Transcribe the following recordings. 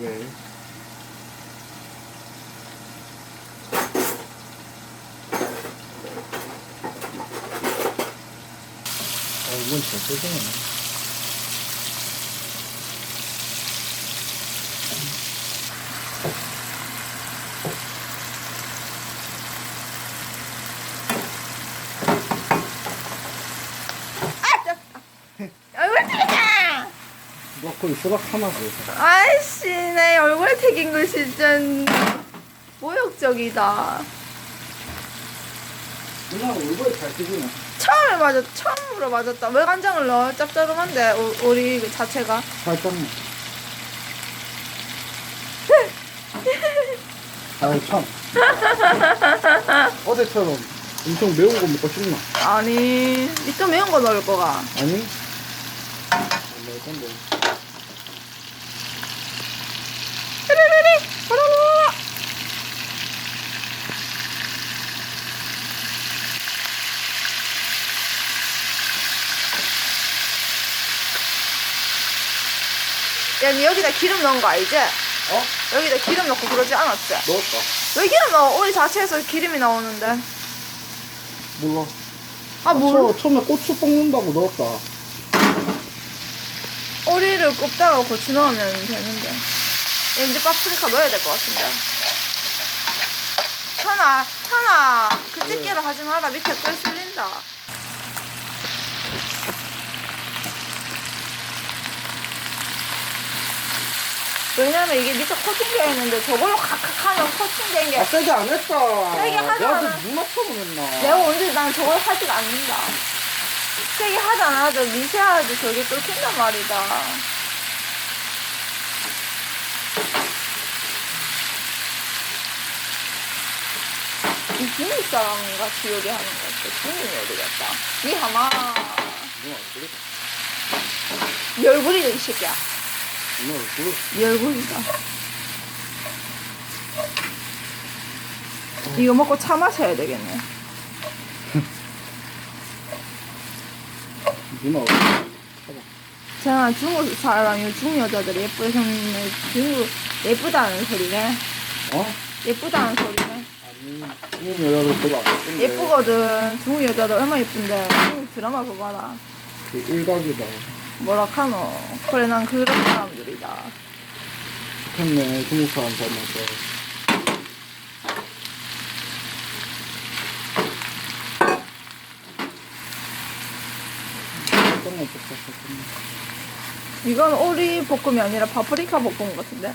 왜? 아, 이건 잘 쓰네. 얼굴 튀기자! 브로콜리 수박 더. 아이씨, 내 얼굴 튀긴 거 진짜 모욕적이다. 누나 얼굴에 잘 쓰시네. 처음에 맞았, 처음으로 맞았다. 왜 간장을 넣어? 짭조름한데, 우- 우리 그 자체가. 살짝만. 아유, 참. 어제처럼 엄청 매운 거 먹고 싶나? 아니, 니또 매운 거 넣을 거가. 아니? 원래 건데. 바라라! 야, 니 여기다 기름 넣은 거 알지? 어? 여기다 기름 넣고 그러지 않았지? 넣었다. 왜 기름 넣어? 오리 자체에서 기름이 나오는데. 몰라. 아, 뭘? 처, 처음에 고추 볶는다고 넣었다. 오리를 굽다가 고추 넣으면 되는데. 야, 이제 파프리카 넣어야 될 것 같은데. 현아, 현아, 그 집게로 하지 마라. 밑에 꿀 쓸린다. 왜냐면 이게 밑에 코팅되어 있는데 저걸로 칵칵 하면 코팅된 게 아, 세게 안 했다. 세게 하잖아. 내가 눈 맞춰고 했나? 내가 언제 난 저걸 하지도 않는다. 세게 하지 않아도 미세하게 저게 끓긴단 말이다. 이 중국 사람 같이 요리하는 것 같아. 중국 요리 같다. 니 하마. 누나 얼굴에. 열구리다, 이 새끼야. 누나 얼굴에. 열구리다. 이거 먹고 차 마셔야 되겠네. 누나 얼굴에. 제가 중국 사람이 중국 여자들이 예쁘게 생기네 중국 예쁘다는 소리네 어? 예쁘다는 소리네 중국 여자들 별로 안 예쁜데. 예쁘거든 중국 여자들 얼마나 예쁜데 중국 드라마 그거 봐라 그 일각이다. 뭐라 카노 그래 난 그런 사람들이다 좋겠네, 중국 사람 닮아서. 어떤 거 볶았었겠네. 이건 오리 볶음이 아니라 파프리카 볶음 같은데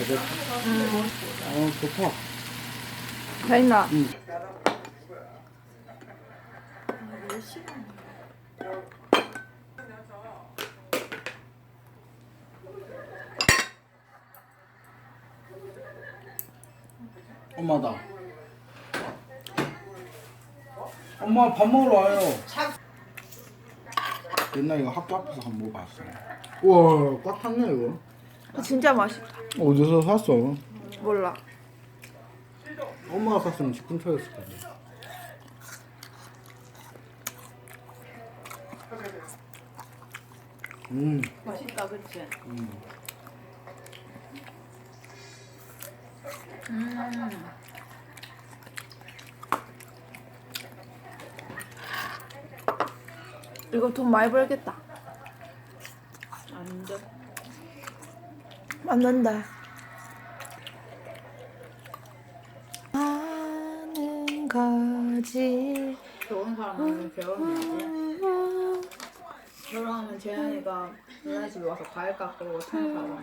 여덟. 아, 좋다. 다 있나 응. 엄마다. 엄마 밥 먹으러 와요. 옛날 이거 학교 앞에서 한번 먹어봤어. 우와, 꽉 찼네 이거. 아, 진짜 맛있다 어디서 샀어? 몰라 엄마가 샀으면 집 근처였을 텐데. 음, 맛있다 그치 음. 이거 돈 많이 벌겠다 아닌 데 맞는데 하는 거지. 좋은 사람은 결혼해야지 결혼하면 재현이가 누나 집에 와서 과일 깎고 챙겨가고